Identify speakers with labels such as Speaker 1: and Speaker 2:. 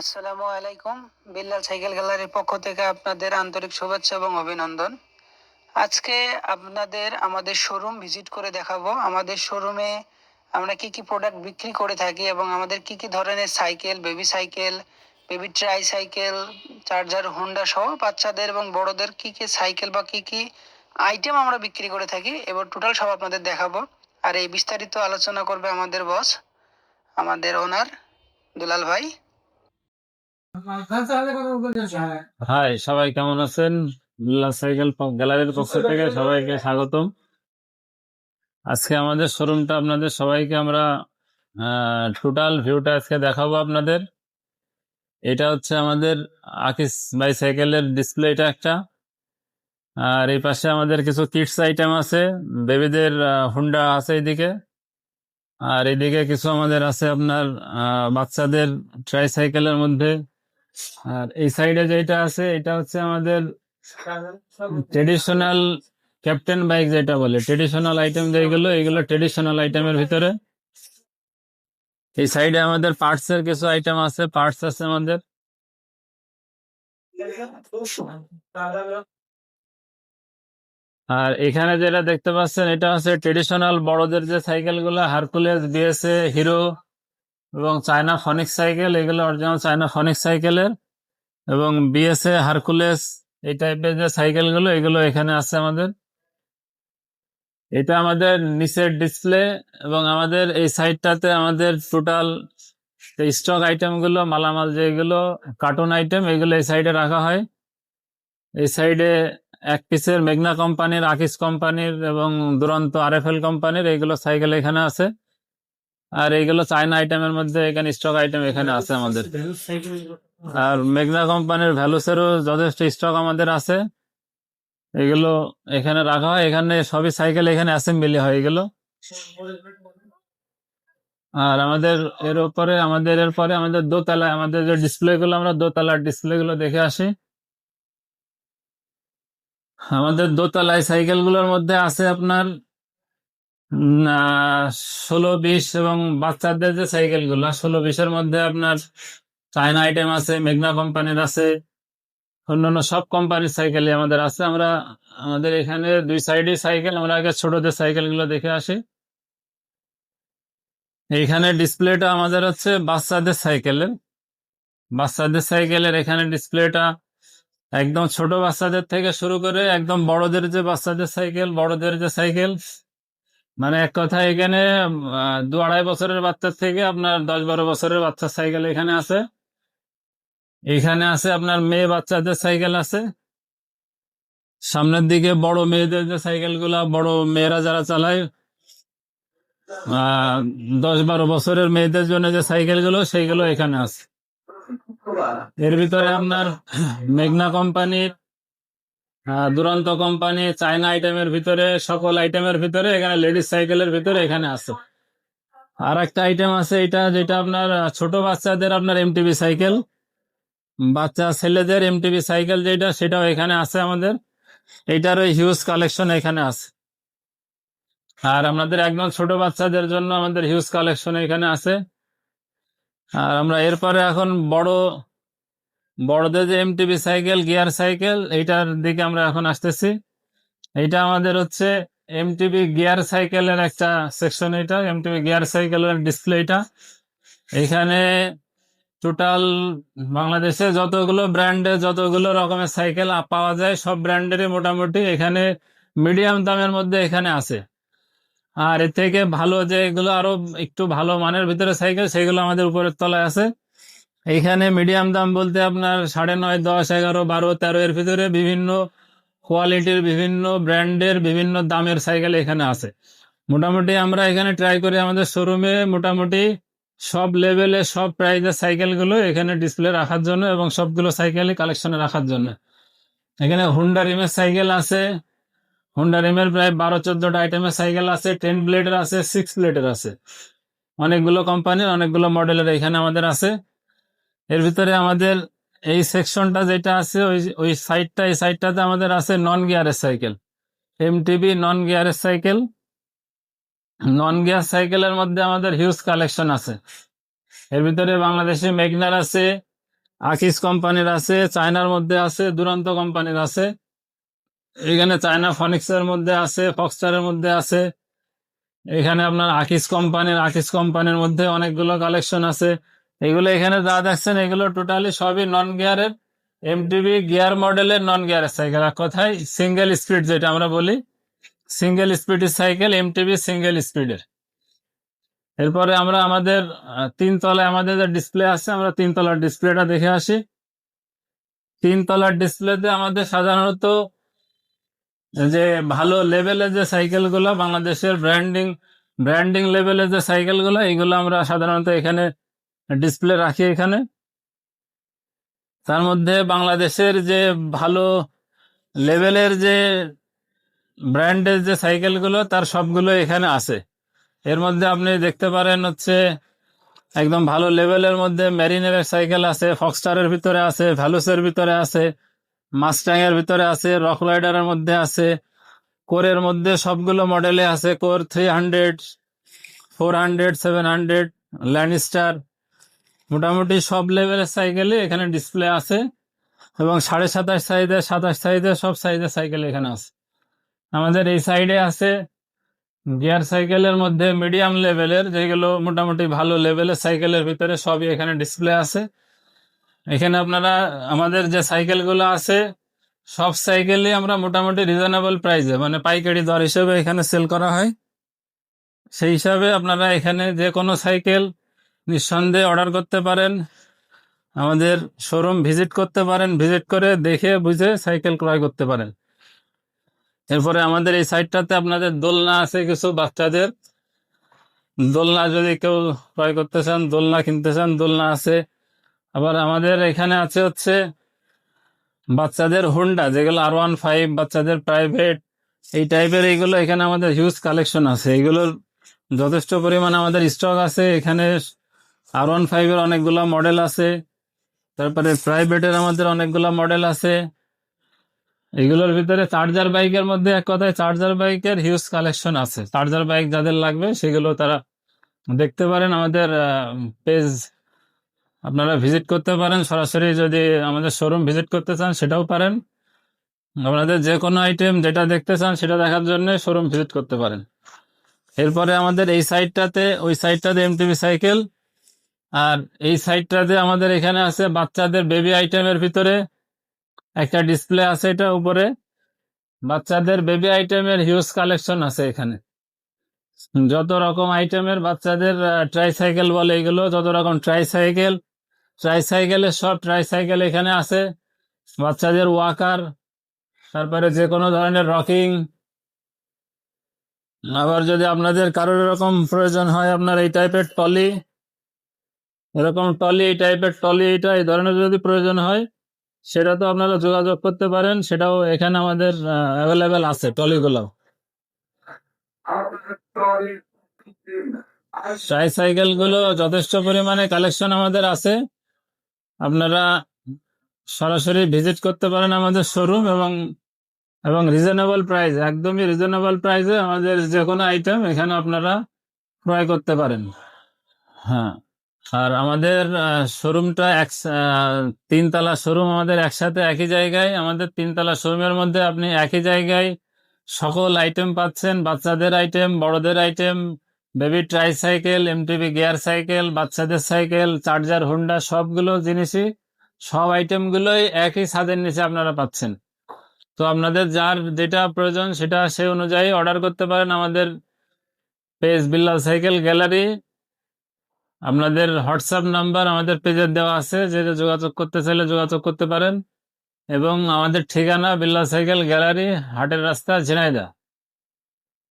Speaker 1: আসসালামু আলাইকুম। বিল্লাল সাইকেল গ্যালারির পক্ষ থেকে আপনাদের আন্তরিক শুভেচ্ছা এবং অভিনন্দন। আজকে আপনাদের আমাদের শোরুম ভিজিট করে দেখাবো। আমাদের শোরুমে আমরা কি কি প্রোডাক্ট বিক্রি করে থাকি এবং আমাদের কি কি ধরনের cycle baby cycle baby tricycle charger Honda সহ বাচ্চাদের এবং বড়দের কি কি সাইকেল বা কি কি আইটেম আমরা বিক্রি করে থাকি, এবার টোটাল সব আপনাদের দেখাবো। আর এই বিস্তারিত আলোচনা করবে আমাদের বস আমাদের ওনার দুলাল ভাই।
Speaker 2: হাই সবাই কেমন আছেন? সাইকেল গ্যালারির পক্ষ থেকে সবাইকে স্বাগতম। আজকে আমাদের শোরুমটা আপনাদের সবাইকে আমরা টোটাল ভিউটা আজকে দেখাবো আপনাদের। এটা হচ্ছে আমাদের আকিস বাইসাইকেলের ডিসপ্লেটা একটা। আর এই পাশে আমাদের কিছু কিডস আইটেম আছে বেবিদের হুন্ডা আছে এইদিকে আর এদিকে কিছু আমাদের আছে আপনার বাচ্চাদের ট্রাইসাইকেলের মধ্যে। আর এই সাইডে যেটা আছে, এটা হচ্ছে আমাদের ট্রেডিশনাল ক্যাপ্টেন বাইক যেটা বলে। ট্রেডিশনাল আইটেম যেগুলো এগুলো ট্রেডিশনাল আইটেমের ভিতরে। এই সাইডে আমাদের পার্টস এর কিছু আইটেম আছে। পার্টস আছে আমাদের। আর এখানে যেটা দেখতে পাচ্ছেন, এটা হচ্ছে ট্রেডিশনাল বড়দের যে সাইকেলগুলো হারকুলেস বিএসএ হিরো এবং চায়না ফনিক সাইকেল এগুলো অরিজিনাল চায়না ফনিক সাইকেলের এবং বিএসএ হারকুলেস এই টাইপের যে সাইকেলগুলো এগুলো এখানে আছে আমাদের। এটা আমাদের নিচের ডিসপ্লে এবং আমাদের এই সাইডটাতে আমাদের টোটাল স্টক আইটেমগুলো মালামাল যেগুলো কার্টুন আইটেম এগুলো এই সাইডে রাখা হয়। এই সাইডে এক পিসের মেঘনা কোম্পানির আকিস কোম্পানির এবং দুরন্ত আরএফএল কোম্পানির এইগুলো সাইকেল এখানে আছে। আর এইগুলো চায়না আইটেমের মধ্যে এখানে স্টক আইটেম এখানে আছে আমাদের। আর মেঘনা কোম্পানির ভ্যালুসেরও যথেষ্ট স্টক আমাদের আছে। এগুলো এখানে রাখা হয়। এখানে সবই সাইকেল এখানে অ্যাসেম্বলি হয় এগুলো। আর আমাদের এর উপরে, আমাদের এর পরে আমাদের দোতলায় আমাদের যে ডিসপ্লে গুলো আমরা দোতলার ডিসপ্লে গুলো দেখে আসি। আমাদের দোতলায় সাইকেলগুলোর মধ্যে আছে আপনার ষোলো, বিশ এবং বাচ্চাদের যে সাইকেলগুলো, ষোলো, বিশের মধ্যে আপনার চায়না আইটেম আছে মেঘনা কোম্পানির আছে, অন্যান্য সব কোম্পানির সাইকেলই আমাদের আছে। আমরা, আমাদের এখানে দুই সাইডে সাইকেল আমরা আগে ছোটদের সাইকেলগুলো দেখে আসি। এইখানে ডিসপ্লেটা আমাদের হচ্ছে বাচ্চাদের সাইকেলের বাচ্চাদের সাইকেলের এখানে ডিসপ্লেটা একদম ছোট বাচ্চাদের থেকে শুরু করে একদম বড়দের যে বাচ্চাদের সাইকেল বড়দের যে সাইকেল মানে এক কথা এখানে দু আড়াই বছরের বাচ্চার থেকে আপনার দশ বারো বছরের বাচ্চার সাইকেল এখানে আছে। এখানে আছে আপনার মেয়ে বাচ্চাদের সাইকেল আছে। সামনের দিকে বড় মেয়েদের যে সাইকেলগুলা বড় মেয়েরা যারা চালায় দশ বারো বছরের মেয়েদের জন্য যে সাইকেলগুলো সেইগুলো এখানে আছে। এর ভিতরে আপনার মেঘনা কোম্পানির দুরন্ত কোম্পানি, চায়না আইটেমের ভিতরে, সকল আইটেমের ভিতরে, এখানে লেডিস সাইকেলের ভিতরে এখানে আছে। আর একটা আইটেম আছে, এটা যেটা আপনার ছোট বাচ্চাদের আপনার এমটিভি সাইকেল বাচ্চা ছেলেদের এমটিভি সাইকেল যেটা, সেটাও এখানে আছে আমাদের। এইটারও হিউজ কালেকশন এখানে আছে। আর আমাদের একদম ছোট বাচ্চাদের জন্য আমাদের হিউজ কালেকশন এখানে আছে। আর আমরা এরপরে এখন বড় বড়দের যে এমটিভি সাইকেল গিয়ার সাইকেল এইটার দিকে আমরা এখন আসতেছি। এটা আমাদের হচ্ছে এমটিভি গিয়ার সাইকেলের একটা সেকশন এটা এমটিভি গিয়ার সাইকেলের ডিসপ্লে এটা। এখানে টোটাল বাংলাদেশে যতগুলো ব্র্যান্ডের যতগুলো রকমের সাইকেল পাওয়া যায়, সব ব্র্যান্ডেরই মোটামুটি এখানে মিডিয়াম দামের মধ্যে এখানে আছে। আর এর থেকে ভালো যেগুলো আরও একটু ভালো মানের ভিতরে সাইকেল সেগুলো আমাদের উপরের তলায় আছে। এইখানে মিডিয়াম দাম বলতে আপনার সাড়ে নয়, দশ, এগারো, বারো, তেরো এর ভিতরে বিভিন্ন কোয়ালিটির, বিভিন্ন ব্র্যান্ডের, বিভিন্ন দামের সাইকেল এখানে আছে। মোটামুটি আমরা এখানে ট্রাই করি আমাদের শোরুমে মোটামুটি সব লেভেলে সব প্রাইজের সাইকেলগুলো এখানে ডিসপ্লে রাখার জন্য এবং সবগুলো সাইকেলই কালেকশনে রাখার জন্য। এখানে হুন্ডা রিমের সাইকেল আছে। হুন্ডা রিমের প্রায় বারো চোদ্দটা আইটেমের সাইকেল আছে। টেন ব্লেডের আছে সিক্স ব্লেডের আছে। অনেকগুলো কোম্পানির অনেকগুলো মডেলের এখানে আমাদের আছে। এর ভিতরে আমাদের এই সেকশনটা যেটা আছে, ওই ওই সাইডটা এই সাইডটাতে আমাদের আছে নন গিয়ারের সাইকেল এমটিবি নন গিয়ারের সাইকেল নন গিয়ার সাইকেলের মধ্যে আমাদের হিউজ কালেকশন আছে। এর ভিতরে বাংলাদেশে মেঘনার আছে আকিস কোম্পানির আছে চায়নার মধ্যে আছে, দুরন্ত কোম্পানির আছে। এখানে চায়না ফনিক্সের মধ্যে আছে ফক্সটারের মধ্যে আছে। এখানে আপনার আকিস কোম্পানির আকিস কোম্পানির মধ্যে অনেকগুলো কালেকশন আছে। এগুলো এখানে যা দেখছেন এগুলো টোটালি সবই নন গিয়ারের এমটিভি গিয়ার মডেলের নন গিয়ারের সাইকেল আর কথায় সিঙ্গেল স্পিড যেটা আমরা বলি সিঙ্গেল স্পিডের সাইকেল এমটিভি সিঙ্গেল স্পিডের এরপরে আমরা আমাদের আহ, তিন তলায় আমাদের যে ডিসপ্লে আছে আমরা তিন তলার ডিসপ্লেটা দেখে আসি। তিন তলার ডিসপ্লেতে আমাদের সাধারণত যে ভালো লেভেলের যে সাইকেলগুলো বাংলাদেশের ব্র্যান্ডিং ব্র্যান্ডিং লেভেলের যে সাইকেলগুলো এগুলো আমরা সাধারণত এখানে ডিসপ্লে রাখি এখানে। তার মধ্যে বাংলাদেশের যে ভালো লেভেলের যে ব্র্যান্ডের যে সাইকেলগুলো তার সবগুলো এখানে আছে। এর মধ্যে আপনি দেখতে পারেন হচ্ছে একদম ভালো লেভেলের মধ্যে মেরিনের সাইকেল আছে ফক্সটারের ভিতরে আছে ভ্যালুসের ভিতরে আছে মাস্টাং এর ভিতরে আছে রক রাইডারের মধ্যে আছে কোরের মধ্যে সবগুলো মডেলে আছে core three hundred four hundred seven hundred Landstar মোটামুটি সব লেভেলের সাইকেলে এখানে ডিসপ্লে আছে এবং সাড়ে সাতাশ সাইজের সাতাশ সাইজের সব সাইজের সাইকেল এখানে আছে। আমাদের এই সাইডে আছে গিয়ার সাইকেলের মধ্যে মিডিয়াম লেভেলের যেগুলো মোটামুটি ভালো লেভেলের সাইকেলের ভিতরে সবই এখানে ডিসপ্লে আছে। এখানে আপনারা, আমাদের যে সাইকেলগুলো আছে, সব সাইকেলই আমরা মোটামুটি রিজনেবল প্রাইসে মানে পাইকারি দর হিসেবে এখানে সেল করা হয়। সেই হিসাবে আপনারা এখানে যে কোনো সাইকেল নিঃসন্দেহে অর্ডার করতে পারেন। আমাদের শোরুম ভিজিট করতে পারেন। ভিজিট করে দেখে বুঝে সাইকেল ক্রয় করতে পারেন। এরপরে আমাদের এই সাইডটাতে আপনাদের দোলনা আছে কিছু বাচ্চাদের। দোলনা যদি কেউ ক্রয় করতে চান, দোলনা কিনতে চান, দোলনা আছে। আবার আমাদের এখানে আছে হচ্ছে বাচ্চাদের হোন্ডা, যেগুলো আর ওয়ান ফাইভ বাচ্চাদের প্রাইভেট, এই টাইপের এইগুলো এখানে আমাদের হিউজ কালেকশন আছে। এগুলোর যথেষ্ট পরিমাণ আমাদের স্টক আছে। এখানে আর ওয়ান ফাইভের অনেকগুলো মডেল আছে। তারপরে প্রাইভেটের আমাদের অনেকগুলো মডেল আছে। এগুলোর ভিতরে চার্জার বাইকের মধ্যে এক কথায় চার্জার বাইকের হিউজ কালেকশন আছে। চার্জার বাইক যাদের লাগবে, সেগুলো তারা দেখতে পারেন আমাদের পেজ আপনারা ভিজিট করতে পারেন। সরাসরি যদি আমাদের শোরুম ভিজিট করতে চান, সেটাও পারেন। আপনাদের যে কোনো আইটেম যেটা দেখতে চান, সেটা দেখার জন্য শোরুম ভিজিট করতে পারেন। এরপরে আমাদের এই সাইডটাতে ওই সাইডটাতে এমটিভি সাইকেল আর এই সাইডটাতে আমাদের এখানে আছে, বাচ্চাদের বেবি আইটেমের ভিতরে একটা ডিসপ্লে আছে এটা উপরে। বাচ্চাদের বেবি আইটেমের হিউজ কালেকশন আছে এখানে। যত রকম আইটেমের বাচ্চাদের ট্রাই সাইকেল বলে এগুলো, যত রকম ট্রাই সাইকেল ট্রাই সাইকেলের সব ট্রাই সাইকেল এখানে আছে। বাচ্চাদের ওয়াকার তারপরে যে কোনো ধরনের রকিং আবার যদি আপনাদের কারোর এরকম প্রয়োজন হয়, আপনার এই টাইপের টলি এরকম টলি এই টাইপের টলি এটা এই ধরনের যদি প্রয়োজন হয়, সেটা তো আপনারা যোগাযোগ করতে পারেন। সেটাও এখানে আমাদের অ্যাভেলেবেল আছে টলিগুলো ট্রাই সাইকেলগুলো যথেষ্ট পরিমাণে কালেকশন আমাদের আছে। আপনারা সরাসরি ভিজিট করতে পারেন আমাদের শোরুম এবং এবং রিজনেবল প্রাইস একদমই রিজনেবল প্রাইসে আমাদের যে কোনো আইটেম এখানে আপনারা ক্রয় করতে পারেন। হ্যাঁ। আর আমাদের শোরুমটা এক তিনতলা শোরুম আমাদের একসাথে একই জায়গায়। আমাদের তিনতলা শোরুমের মধ্যে আপনি একই জায়গায় সকল আইটেম পাচ্ছেন। বাচ্চাদের আইটেম বড়দের item baby tricycle MTV gear cycle বাচ্চাদের সাইকেল চার্জার হোন্ডা সবগুলো জিনিসই, সব আইটেমগুলোই একই ছাদের নিচে আপনারা পাচ্ছেন। তো আপনাদের যার যেটা প্রয়োজন সেটা সেই অনুযায়ী অর্ডার করতে পারেন আমাদের পেজ বিল্লাল সাইকেল গ্যালারি। আপনাদের হোয়াটসঅ্যাপ নাম্বার আমাদের পেজে দেওয়া আছে যেটা যোগাযোগ করতে চাইলে যোগাযোগ করতে পারেন। এবং আমাদের ঠিকানা বিল্লা সাইকেল গ্যালারি, হাটের রাস্তা ঝিনাইদা